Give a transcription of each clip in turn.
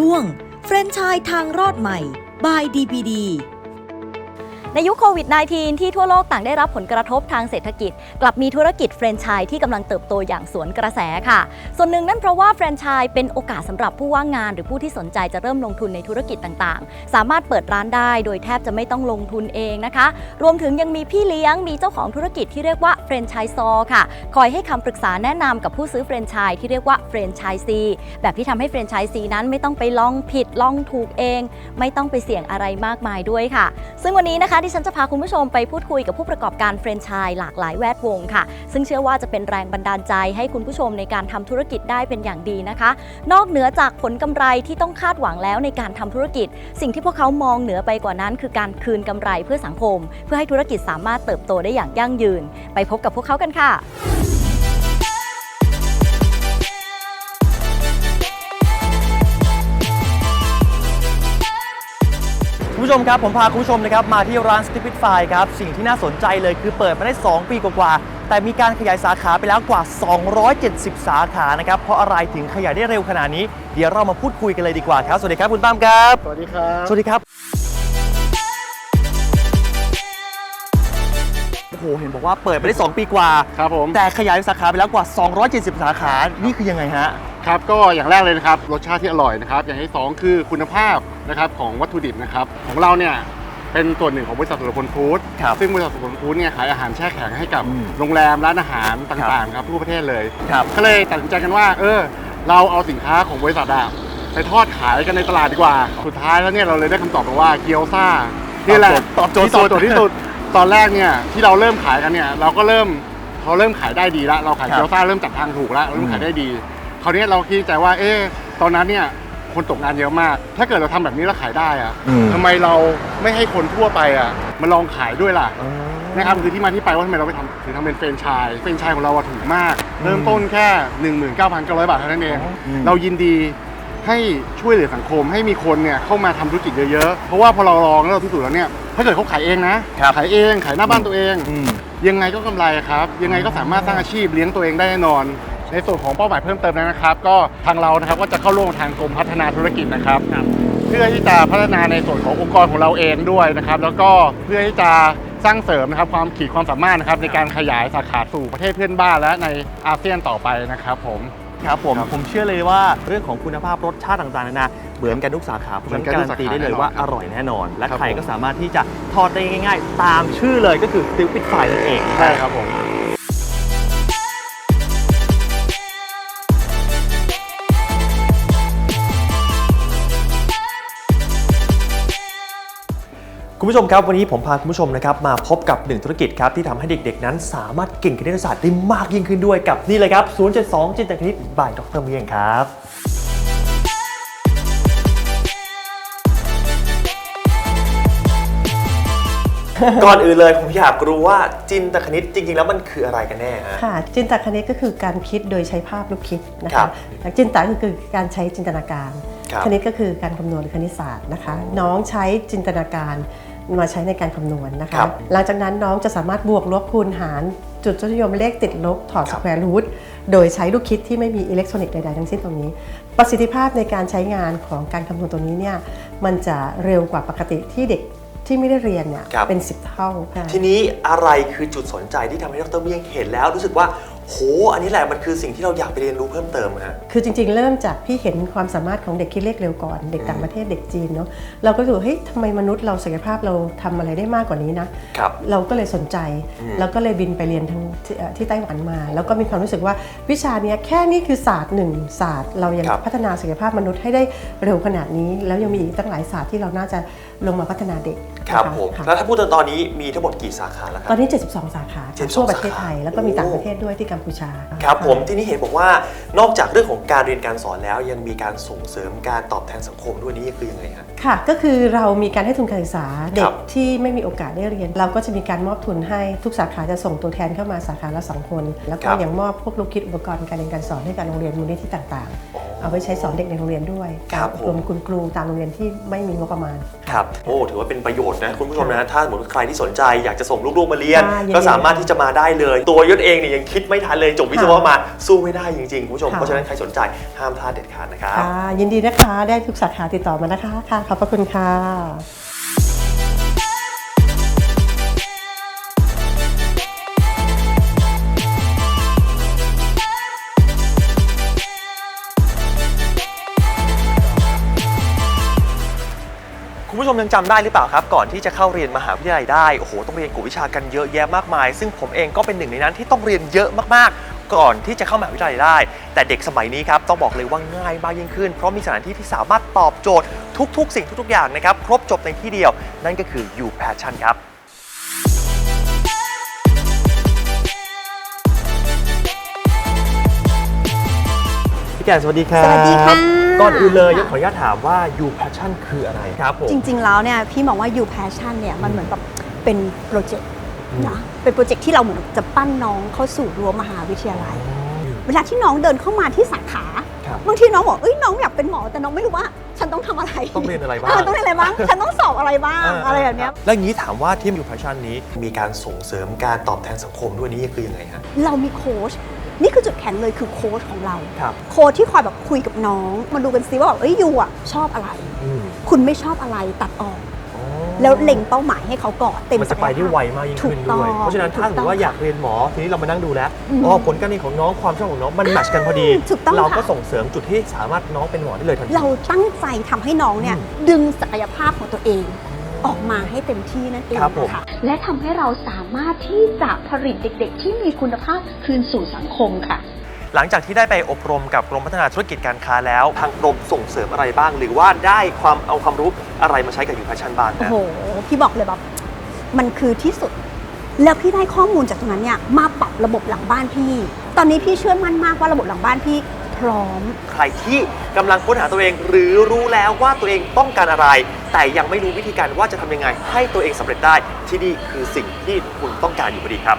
ช่วง แฟรนไชส์ทางรอดใหม่ by DPD ในยุคโควิด -19 ที่ทั่วโลกต่างได้รับผลกระทบทางเศรษฐกิจ กลับมีธุรกิจแฟรนไชส์ที่กำลังเติบโตอย่างสวนกระแสค่ะ ส่วนหนึ่งนั่นเพราะว่าแฟรนไชส์เป็นโอกาสสำหรับผู้ว่างงาน หรือผู้ที่สนใจจะเริ่มลงทุนในธุรกิจต่างๆ สามารถเปิดร้านได้โดยแทบจะไม่ต้องลงทุนเองนะคะ รวมถึงยังมีพี่เลี้ยงมีเจ้าของธุรกิจที่เรียกว่าแฟรนไชส์ซอค่ะ คอยให้คำปรึกษาแนะนำกับผู้ซื้อแฟรนไชส์ที่เรียกว่าแฟรนไชส์ซีแบบที่ทำให้แฟรนไชส์ซีนั้นไม่ต้องไปลองผิดลองถูกเอง ไม่ต้องไปเสี่ยงอะไรมากมายด้วยค่ะ ซึ่งวันนี้นะคะดิฉันจะพาคุณผู้ชมไปพูดคุยกับผู้ประกอบการแฟรนไชส์หลากหลายแวดวงค่ะ ซึ่งเชื่อว่าจะเป็นแรงบันดาลใจให้คุณผู้ชมในการทำธุรกิจได้เป็นอย่างดีนะคะ นอกเหนือจากผลกำไรที่ต้องคาดหวังแล้วในการทำธุรกิจ สิ่งที่พวกเขามองเหนือไปกว่านั้น คือการคืนกำไรเพื่อสังคม เพื่อให้ธุรกิจสามารถเติบโตได้อย่างยั่งยืน ไปพบกับพวกเขากันค่ะ คุณผู้ชมครับ ผมพาคุณผู้ชมนะครับมาที่ร้าน Stupid f i ครับ สิ่งที่น่าสนใจเลยคือเปิดมาได้ 2 ปีกว่าๆแต่มีการขยายสาขาไปแล้วกว่า 270 สาขานะครับ เพราะอะไรถึงขยายได้เร็วขนาดนี้ เดี๋ยวเรามาพูดคุยกันเลยดีกว่าครับ สวัสดีครับคุณตั้มครับ สวัสดีครับ สวัสดีครับโอ้โหเห็นบอกว่าเปิดไปได้ 2 ปีกว่า ครับผม แต่ขยายสาขาไปแล้วกว่า 270 สาขา นี่คือยังไงฮะ ครับ ก็อย่างแรกเลยนะครับ รสชาติที่อร่อยนะครับ อย่างที่สองคือคุณภาพ นะครับของวัตถุดิบนะครับของเราเนี่ยเป็นส่วนหนึ่งของบริษัทสุรพลฟู้ดครับซึ่งบริษัทสุรพลฟู้ดเนี่ยขายอาหารแช่แข็งให้กับอืมโรงแรมร้านอาหารต่างๆครับทั่วประเทศเลยครับ ก็เลยตัดสินใจกันว่า เออ เราเอาสินค้าของบริษัทอะไปทอดขายกันในตลาดดีกว่า สุดท้ายแล้วเนี่ยเราเลยได้คำตอบมาว่าเกี๊ยวซ่านี่แหละตอบโจทย์ที่ตอบโจทย์ที่สุด ตอนแรกเนี่ยที่เราเริ่มขายกันเนี่ยเราก็เริ่มเขาเริ่มขายได้ดีแล้วเราขายครับเกี๊ยวซ่าเริ่มจับทางถูกแล้วเราเริ่มอืมขายได้ดี คราวนี้เราคิดใจว่า เอ๊ะตอนนั้นเนี่ย คนตกงานเยอะมาก ถ้าเกิดเราทำแบบนี้แล้วขายได้อะอืม ทำไมเราไม่ให้คนทั่วไปอะมาลองขายด้วยล่ะ นะครับคือที่มาที่ไปว่าทำไมเราไปทำถึงทำเป็นเฟรนไชส์เฟรนไชส์ของเราอะถูกมาก เริ่มต้นแค่ 19,900 บาทเท่านั้นเอง อืม เรายินดีให้ช่วยเหลือสังคมให้มีคนเนี่ยเข้ามาทำธุรกิจเยอะๆ เพราะว่าพอเราลองแล้วเราพิสูจน์แล้วเนี่ยถ้าเกิดเขาขายเองนะครับ ขายเองขายหน้าบ้านตัวเอง อืม ยังไงก็กำไรครับ ยังไงก็สามารถสร้างอาชีพเลี้ยงตัวเองได้แน่นอน ในส่วนของเป้าหมายเพิ่มเติมนะครับ ก็ทางเรานะครับก็จะเข้าร่วมทางกรมพัฒนาธุรกิจนะครับเพื่อที่จะพัฒนาในส่วนขององค์กรของเราเองด้วยนะครับ แล้วก็เพื่อที่จะสร้างเสริมนะครับความขีดความสามารถนะครับในการขยายสาขาสู่ประเทศเพื่อนบ้านและในอาเซียนต่อไปนะครับผมครับผมครับผมเชื่อเลยว่าเรื่องของคุณภาพรสชาติต่างๆนานาเหมือนกันทุกสาขาเพราะฉะนั้นเหมือนกันการันตีทุกสาขาได้เลยว่าแน่นอนอร่อยแน่นอน และครับใครผมก็สามารถที่จะทอดได้ง่าย ๆ ตามชื่อเลยก็คือติวปิดไฟนั่นเองใช่ครับผม คุณผู้ชมครับวันนี้ผมพาคุณผู้ชมนะครับมาพบกับหนึ่งธุรกิจครับที่ทำให้เด็กๆ นั้นสามารถเก่งคณิตศาสตร์ได้มากยิ่งขึ้นด้วยกับนี่เลยครับ 072 จินตคณิตบายดรเมียงครับก่อนอื่นเลยผมอยากรู้ว่าจินตคณิตจริง ๆ แล้วมันคืออะไรกันแน่ฮะค่ะ จินตคณิตก็คือการคิดโดยใช้ภาพลูกคิดนะครัคะบแล้วจินตก็คือการใช้จินตนาการ ครับคณิตก็คือการคำนวณหรือคณิตศาสตร์นะคะ น้องใช้จินตนาการมาใช้ในการคำนวณนะคะครับหลังจากนั้นน้องจะสามารถบวกลบคูณหารจุดทศนิยมเลขติดลบถอดคสรับแควร์รูทโดยใช้ลูกคิดที่ไม่มีอิเล็กทรอนิกส์ใด ๆ ทั้งสิ้นตรงนี้ ประสิทธิภาพในการใช้งานของการคำนวณตัวนี้เนี่ยมันจะเร็วกว่าปกติที่เด็กที่ไม่ได้เรียนเนี่ยครับเป็น 10 เท่าค่ะทีนี้อะไรคือจุดสนใจที่ทำให้ดรเมียงเห็นแล้วรู้สึกว่า โหอันนี้แหละมันคือสิ่งที่เราอยากไปเรียนรู้เพิ่มเติมฮะ คือจริงๆ เริ่มจากพี่เห็นความสามารถของเด็กคิดเลขเร็วก่อน เด็กต่างประเทศเด็กจีนเนาะเราก็รู้สึกว่าเฮ้ยทำไมมนุษย์เราศักยภาพเราทำอะไรได้มากกว่านี้นะครับเราก็เลยสนใจ อืม แล้วก็เลยบินไปเรียนทางที่เอ่อที่ไต้หวันมา แล้วก็มีความรู้สึกว่าวิชาเนี้ยแค่นี้คือศาสตร์หนึ่งศาสตร์ เรายังครับ พัฒนาศักยภาพมนุษย์ให้ได้เร็วขนาดนี้ แล้วยังมีอีกตั้งหลายศาสตร์ที่เราน่าจะ ลงมาพัฒนาเด็กครับนะะผมค่ะ แล้วถ้าพูดถึงตอนนี้มีทั้งหมดกี่สาขาแล้วคตรัอบ นนี้ 72 สาขา72ทั่วประเทศไทย แล้วก็มีโอ้ต่างประเทศด้วยที่กัมพูชาครับผมที่นี่เห็นบอกว่านอกจากเรื่องของการเรียนการสอนแล้วยังมีการส่งเสริมการตอบแทนสังคมด้วยนี่คือยังไงครับ ค่ะ ก็คือเรามีการให้ทุนการศึกษาเด็ครักบที่ไม่มีโอกาสได้เรียน เราก็จะมีการมอบทุนให้ทุกสาขาจะส่งตัวแทนเข้ามาสาขาละสองคน แล้วก็ครับยังมอบพวกลูกคิดอุปกรณ์การเรียนการสอนให้กับโรงเรียนมูลนิธิต่างๆเอาไว้ใช้สอนเด็กในโรงเรียนด้วยครัการบอบรมคุณครูตามโรงเรียนที่ไม่มีงบประมาณ ครับ โอ้ ถือว่าเป็นประโยชน์นะคุณผู้ชมนะ ถ้าสมมติใครที่สนใจอยากจะส่งลูกๆมาเรียนค่ะยินดีก็สามารถที่จะมาได้เลย ตัวยศเองเนี่ยยังคิดไม่ทันเลยจบวิศวะมาสู้ไม่ได้จริงๆคุณผู้ชมค่ะเพราะฉะนั้นใครสนใจห้ามพลาดเด็ดขาดนะครับค่ะยินดีนะคะ ได้ทุกสาขาติดต่อมานะคะค่ะขอบพระคุณค่ะคุณผู้ชมยังจำได้หรือเปล่าครับ ก่อนที่จะเข้าเรียนมหาวิทยาลัยได้ โอ้โห ต้องเรียนกูวิชากันเยอะแยะมากมาย ซึ่งผมเองก็เป็นหนึ่งในนั้นที่ต้องเรียนเยอะมากๆ ก่อนที่จะเข้ามหาวิทยาลัยได้ แต่เด็กสมัยนี้ครับ ต้องบอกเลยว่าง่ายมากยิ่งขึ้น เพราะมีสถานที่ที่สามารถตอบโจทย์ ทุกๆ สิ่งทุกๆอย่างนะครับ ครบจบในที่เดียว นั่นก็คือ You Passion ครับพี่แก่สวัสดีครับ สวัสดีค่ะ ก่อนอื่นเลยยกขออนุญาตถามว่า You Passion คืออะไรครับผม จริง ๆ แล้วเนี่ยพี่มองว่า You Passion เนี่ยมันเหมือนแบบเป็นโปรเจกต์นะเป็นโปรเจกต์ที่เราเหมือนจะปั้นน้องเข้าสู่รั้วมหาวิทยาลัย เวลาที่น้องเดินเข้ามาที่สาขาครับบางทีน้องบอกเอ้ยน้องอยากเป็นหมอแต่น้องไม่รู้ว่า ฉันต้องทำอะไรต้องเรียนอะไรบ้าง เต้องเรียนอะไรบ้าง ฉันต้องสอบอะไรบ้าง อะไรแบบเนี้ย แล้วอย่างนี้ถามว่าที่ You Passion นี้มีการส่งเสริมการตอบแทนสังคมด้วยนี่คือยังไงฮะ เรามีโค้ชนี่คือจุดแข็งเลยคือโค้ชของเรา ครับ โค้ชที่คอยแบบคุยกับน้อง มาดูกันซิว่าแบบเอ้ยยูอะชอบอะไร อืม คุณไม่ชอบอะไรตัดออกอ๋อ แล้วเล็งเป้าหมายให้เขาก่อนเต็มมันจะไปได้ไวมากยิ่งขึ้นถูกต้ด้องวยเพราะฉะนั้นถ้าสมมติว่าถูกต้องอยากเรียนหมอทีนี้เรามานั่งดูแล้วอืมอ๋อผลการเรียนของน้องความชอบของน้องมันแมทชกันพอดี ถูกต้องเราก็ค่ะ ส่งเสริมจุดที่สามารถน้องเป็นหมอได้เลยทันที เราตั้งใจทำให้น้องเนี่ย อืม ดึงศักยภาพของตัวเอง ออกมาให้เต็มที่นั่นเองครับผม ค่ะ และทำให้เราสามารถที่จะผลิตเด็กๆ ที่มีคุณภาพคืนสู่สังคมค่ะ หลังจากที่ได้ไปอบรมกับกรมพัฒนาธุรกิจการค้าแล้ว ทางกรมส่งเสริมอะไรบ้าง หรือว่าได้ความเอาความรู้อะไรมาใช้กับยูแพชชั่นบ้างโอ้นะ โห พี่บอกเลยแบบมันคือที่สุด แล้วพี่ได้ข้อมูลจากตรงนั้นเนี่ยมาปรับระบบหลังบ้านพี่ ตอนนี้พี่เชื่อมั่นมากว่าระบบหลังบ้านพี่พร้อม ใครที่กำลังค้นหาตัวเอง หรือรู้แล้วว่าตัวเองต้องการอะไร แต่ยังไม่รู้วิธีการว่าจะทำยังไง ให้ตัวเองสำเร็จได้ที่นี่คือสิ่งที่คุณต้องการอยู่พอดีครับ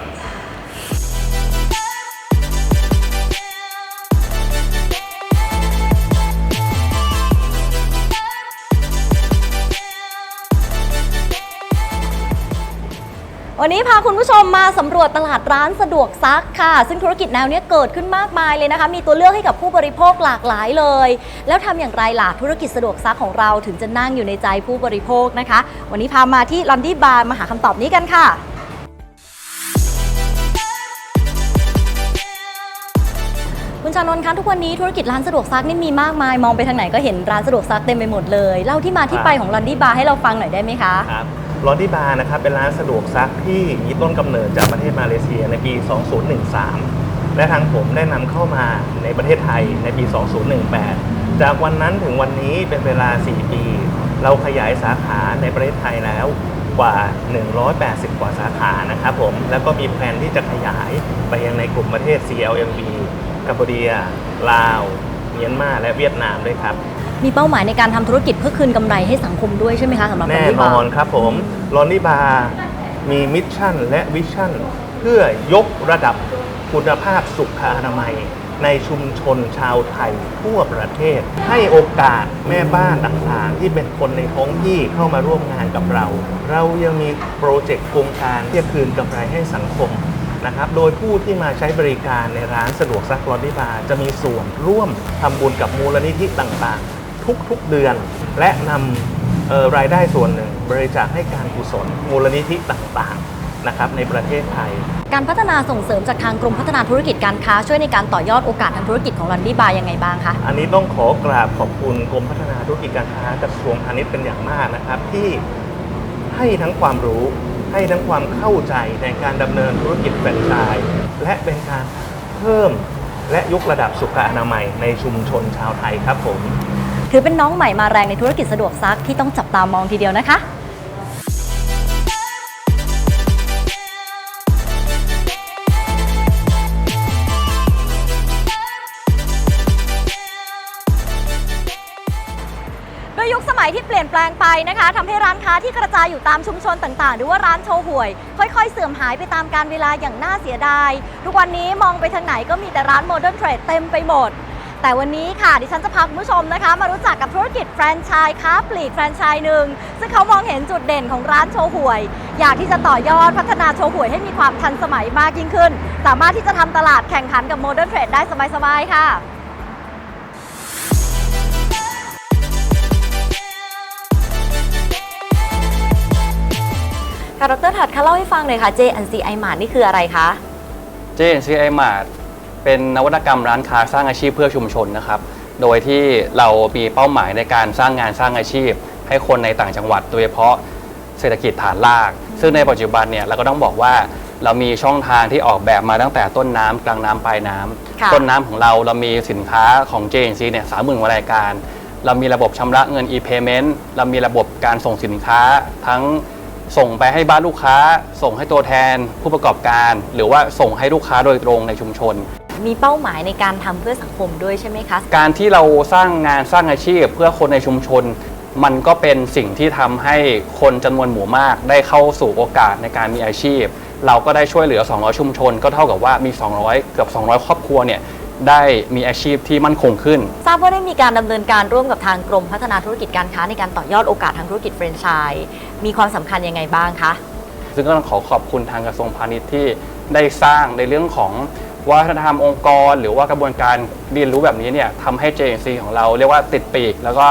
วันนี้พาคุณผู้ชมมาสำรวจตลาดร้านสะดวกซักค่ะ ซึ่งธุรกิจแนวเนี้ยเกิดขึ้นมากมายเลยนะคะ มีตัวเลือกให้กับผู้บริโภคหลากหลายเลย แล้วทำอย่างไรล่ะธุรกิจสะดวกซักของเราถึงจะนั่งอยู่ในใจผู้บริโภคนะคะ วันนี้พามาที่ลอนดี้บาร์มาหาคำตอบนี้กันค่ะคุณชานนท์คะทุกวันนี้ธุรกิจร้านสะดวกซักนี่มีมากมาย มองไปทางไหนก็เห็นร้านสะดวกซักเต็มไปหมดเลย เล่าที่มาที่ไปของลอนดี้บาร์ให้เราฟังหน่อยได้ไหมคะครับ ลอนดี้บาร์นะครับเป็นร้านสะดวกซักที่มีต้นกำเนิดจากประเทศมาเลเซียในปี 2013 และทางผมได้นำเข้ามาในประเทศไทยในปี 2018 จากวันนั้นถึงวันนี้เป็นเวลา 4 ปี เราขยายสาขาในประเทศไทยแล้วกว่า 180 กว่าสาขานะครับผม แล้วก็มีแผนที่จะขยายไปยังในกลุ่มประเทศ CLMV กัมพูเดียลาว เมียนมา และเวียดนามด้วยครับ มีเป้าหมายในการทำธุรกิจเพื่อคืนกำไรให้สังคมด้วยใช่ไหมคะสำหรับแน่ London น Bar อนครับผมลอนนี่บาร์มีมิชชั่นและวิชั่น เพื่อยกระดับคุณภาพสุขอนามัย ในชุมชนชาวไทยทั่วประเทศ ให้โอกาสแม่บ้านต่างๆ ที่เป็นคนในท้องที่เข้ามาร่วมงานกับเรา เรายังมีโปรเจกต์โครงการที่จะคืนกำไรให้สังคมนะครับ โดยผู้ที่มาใช้บริการในร้านสะดวกซักลอนนี่บาร์จะมีส่วนร่วมทำบุญกับมูลนิธิต่างๆ ทุกๆเดือน และนำเอ่อรายได้ส่วนหนึ่ง บริจาคให้การกุศลมูลนิธิต่างๆนะครับในประเทศไทย การพัฒนาส่งเสริมจากทางกรมพัฒนาธุรกิจการค้า ช่วยในการต่อยอดโอกาสทางธุรกิจของลอนดี้บาร์ยังไงบ้างคะอันนี้ต้องขอกราบขอบคุณกรมพัฒนาธุรกิจการค้ากระทรวงพาณิชย์เป็นอย่างมากนะครับ ที่ให้ทั้งความรู้ให้ทั้งความเข้าใจในการดำเนินธุรกิจแฟรนไชส์และเป็นการเพิ่มและยกระดับสุขอนามัยในชุมชนชาวไทยครับผม ถือเป็นน้องใหม่มาแรงในธุรกิจสะดวกซักที่ต้องจับตามองทีเดียวนะคะโดยยุคสมัยที่เปลี่ยนแปลงไปนะคะทำให้ร้านค้าที่กระจายอยู่ตามชุมชนต่างๆ หรือว่าร้านโชว์หวย ค่อย ๆ เสื่อมหายไปตามการเวลาอย่างน่าเสียดาย ทุกวันนี้มองไปทางไหนก็มีแต่ร้านโมเดิร์นเทรดเต็มไปหมด แต่วันนี้ค่ะดิฉันจะพาคุณผู้ชมนะคะ มารู้จักกับธุรกิจแฟรนไชส์ค้าปลีกแฟรนไชส์หนึ่งซึ่งเขามองเห็นจุดเด่นของร้านโชห่วย อยากที่จะต่อยอดพัฒนาโชห่วยให้มีความทันสมัยมากยิ่งขึ้น สามารถที่จะทำตลาดแข่งขันกับโมเดิร์นเทรดได้สบายๆค่ะค่ะดรถัดคะเล่าให้ฟังเลยค่ะ J&C i m a r t นี่คืออะไรคะ JNCI Mart เป็นนวัตกรรมร้านค้าสร้างอาชีพเพื่อชุมชนนะครับ โดยที่เรามีเป้าหมายในการสร้างงานสร้างอาชีพ ให้คนในต่างจังหวัดโดยเฉพาะเศรษฐกิจฐานราก ซึ่งในปัจจุบันเนี่ยเราก็ต้องบอกว่าเรามีช่องทางที่ออกแบบมาตั้งแต่ต้นน้ำกลางน้ำปลายน้ำค่ะ ต้นน้ำของเราเรามีสินค้าของ JNC เนี่ยสามหมื่นกว่ารายการ เรามีระบบชำระเงิน e-payment เรามีระบบการส่งสินค้า ทั้งส่งไปให้บ้านลูกค้า ส่งให้ตัวแทนผู้ประกอบการ หรือว่าส่งให้ลูกค้าโดยตรงในชุมชน มีเป้าหมายในการทำเพื่อสังคมด้วยใช่ไหมคะ การที่เราสร้างงานสร้างอาชีพเพื่อคนในชุมชน มันก็เป็นสิ่งที่ทำให้คนจำนวนหมู่มาก ได้เข้าสู่โอกาสในการมีอาชีพ เราก็ได้ช่วยเหลือ 200 ชุมชน ก็เท่ากับว่ามี 200 เกือบ 200 ครอบครัวเนี่ยได้มีอาชีพที่มั่นคงขึ้น ทราบว่าได้มีการดำเนินการร่วมกับทางกรมพัฒนาธุรกิจการค้าในการต่อยอดโอกาสทางธุรกิจแฟรนไชส์มีความสำคัญยังไงบ้างคะ ซึ่งก็ต้องขอขอบคุณทางกระทรวงพาณิชย์ที่ได้สร้างในเรื่องของ วัฒนธรรมองค์กร หรือว่ากระบวนการเรียนรู้แบบนี้เนี่ยทำให้ JNC ของเราเรียกว่าติดปีก แล้วก็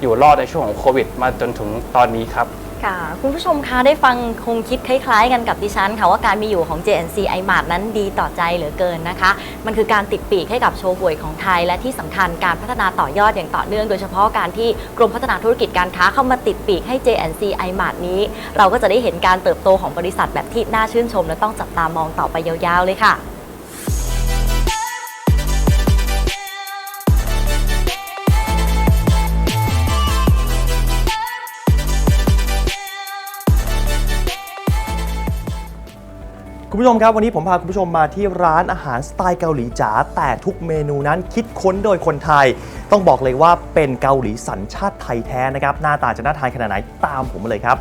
อยู่รอดในช่วงของโควิด มาจนถึงตอนนี้ครับ ค่ะ คุณผู้ชมคะได้ฟังคงคิดคล้ายๆ กันกับดิฉันค่ะว่าการมีอยู่ของ JNC i m a r t นั้นดีต่อใจเหลือเกินนะคะ มันคือการติดปีกให้กับโชว์หวยของไทย และที่สำคัญการพัฒนาต่อยอดอย่างต่อเนื่อง โดยเฉพาะการที่กรมพัฒนาธุรกิจการค้าเข้ามาติดปีกให้ JNC i m a r t นี้ เราก็จะได้เห็นการเติบโตของบริษัทแบบที่น่าชื่นชม และต้องจับตามองต่อไปยาวๆเลยค่ะ คุณผู้ชมครับ วันนี้ผมพาคุณผู้ชมมาที่ร้านอาหารสไตล์เกาหลีจ๋าแต่ทุกเมนูนั้นคิดค้นโดยคนไทย ต้องบอกเลยว่าเป็นเกาหลีสัญชาติไทยแท้นะครับ หน้าตาจะน่าทานขนาดไหนตามผมมาเลยครับ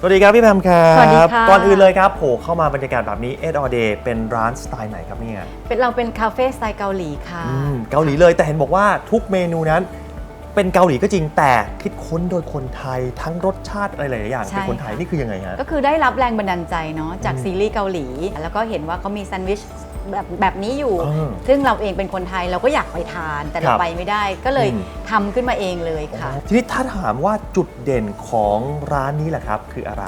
สวัสดีครับพี่แพมครับสวัสดีค่ะ ก่อนอื่นเลยครับโผล่เข้ามาบรรยากาศแบบนี้เอ็ดออเดย์เป็นร้านสไตล์ไหนครับเนี่ยเป็นเราเป็นคาเฟ่สไตล์เกาหลีค่ะ อืมเกาหลีเลยแต่เห็นบอกว่าทุกเมนูนั้น เป็นเกาหลีก็จริงแต่คิดค้นโดยคนไทยทั้งรสชาติอะไรหลายๆอย่างใช่เป็นคนไทยค่ะ นี่คือยังไงฮะ ก็คือได้รับแรงบันดาลใจเนาะจากอืมซีรีส์เกาหลี แล้วก็เห็นว่าเขามีแซนด์วิชแบบแบบนี้อยู่เออซึ่งเราเองเป็นคนไทยเราก็อยากไปทานแต่คเรารับไปไม่ได้ก็เลยอืม ทำขึ้นมาเองเลยค่ะ ทีนี้ถ้าถามว่าจุดเด่นของร้านนี้แหละครับ คืออะไร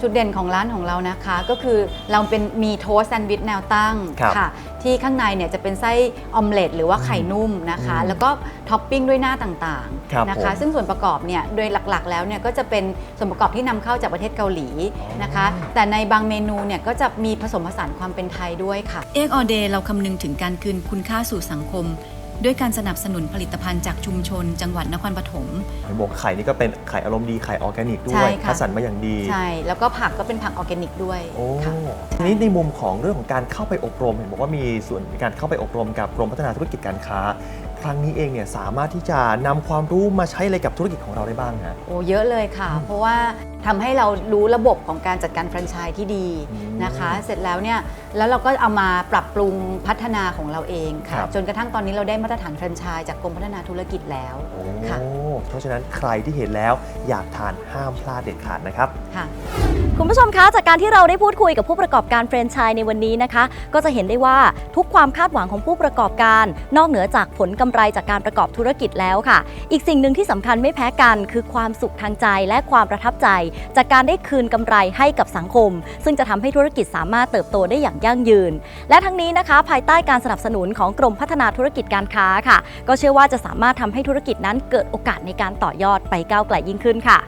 จุดเด่นของร้านของเรานะคะ ก็คือเราเป็นมีโทสต์แซนด์วิชแนวตั้งครับค่ะ ที่ข้างในเนี่ยจะเป็นไส้ออมเล็ตหรือว่าไข่นุ่มนะคะ อืมแล้วก็ท็อปปิ้งด้วยหน้าต่างครับๆนะคะผมซึ่งส่วนประกอบเนี่ยโดยหลักๆ แล้วเนี่ยก็จะเป็นส่วนประกอบที่นำเข้าจากประเทศเกาหลีนะคะแต่ในบางเมนูเนี่ยก็จะมีผสมผสานความเป็นไทยด้วยค่ะ เอกออเดย์เราคำนึงถึงการคืนคุณค่าสู่สังคม ด้วยการสนับสนุนผลิตภัณฑ์จากชุมชน จังหวัดนครปฐม เห็นบอกไข่นี่ก็เป็นไข่อารมณ์ดีไข่ออร์แกนิกด้ใช่วยค่ะ คัดสรรมาอย่างดีใช่ แล้วก็ผักก็เป็นผักออร์แกนิกด้วยโอ้ค่ะ ทีนี้ในมุมของเรื่องของการเข้าไปอบรม เห็นบอกว่ามีส่วนในการเข้าไปอบรมกับกรมพัฒนาธุรกิจการค้า ครั้งนี้เองเนี่ยสามารถที่จะนำความรู้มาใช้อะไรกับธุรกิจของเราได้บ้างฮะ โอ้เยอะเลยค่ะ เพราะว่า ทำให้เรารู้ระบบของการจัดการแฟรนไชส์ที่ดีอืมนะคะ เสร็จแล้วเนี่ยแล้วเราก็เอามาปรับปรุงพัฒนาของเราเองครัค่ะบจนกระทั่งตอนนี้เราได้มาตรฐานแฟรนไชส์จากกรมพัฒนาธุรกิจแล้วโอ้ค่ะเพราะฉะนั้นใครที่เห็นแล้วอยากทานห้ามพลาดเด็ดขาดนะครับ ค่ะ คุณผู้ชมคะ จากการที่เราได้พูดคุยกับผู้ประกอบการแฟรนไชส์ในวันนี้นะคะ ก็จะเห็นได้ว่าทุกความคาดหวังของผู้ประกอบการ นอกเหนือจากผลกำไรจากการประกอบธุรกิจแล้วค่ะ อีกสิ่งหนึ่งที่สำคัญไม่แพ้กัน คือความสุขทางใจและความประทับใจจากการได้คืนกำไรให้กับสังคม ซึ่งจะทำให้ธุรกิจสามารถเติบโตได้อย่างยั่งยืน และทั้งนี้นะคะ ภายใต้การสนับสนุนของกรมพัฒนาธุรกิจการค้าค่ะ ก็เชื่อว่าจะสามารถทำให้ธุรกิจนั้นเกิดโอกาสในการต่อยอดไปก้าวไกลยิ่งขึ้นค่ะ